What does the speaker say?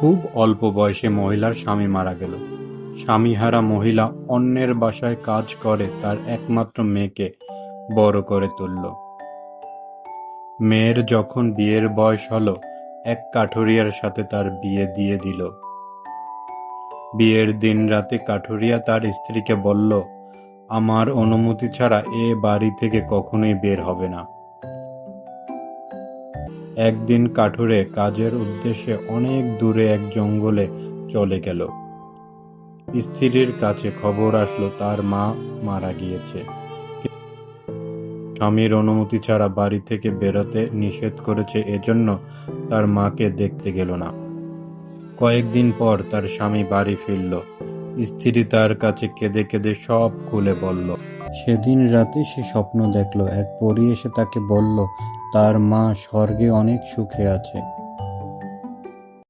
খুব অল্প বয়সে মহিলার স্বামী মারা গেল। স্বামীহারা মহিলা অন্যের বাসায় কাজ করে তার একমাত্র মেয়েকে বড় করে তুলল। মেয়ের যখন বিয়ের বয়স হলো, এক কাঠুরিয়ার সাথে তার বিয়ে দিয়ে দিল। বিয়ের দিন রাতে কাঠুরিয়া তার স্ত্রীকে বলল, আমার অনুমতি ছাড়া এ বাড়ি থেকে কখনোই বের হবে না। একদিন কাঠুরে কাজের উদ্দেশ্যে অনেক দূরে এক জঙ্গলে চলে গেল। স্ত্রীর কাছে খবর আসলো, তার মা মারা গিয়েছে। স্বামীর অনুমতি ছাড়া বাড়ি থেকে বেরোতে নিষেধ করেছে, এজন্য তার মাকে দেখতে গেল না। কয়েকদিন পর তার স্বামী বাড়ি ফিরল। স্ত্রী তার কাছে কেঁদে কেঁদে সব খুলে বলল। সেদিন রাতে সে স্বপ্ন দেখল এক পরী এসে তাকে বলল, তার মা স্বর্গে অনেক সুখে আছে।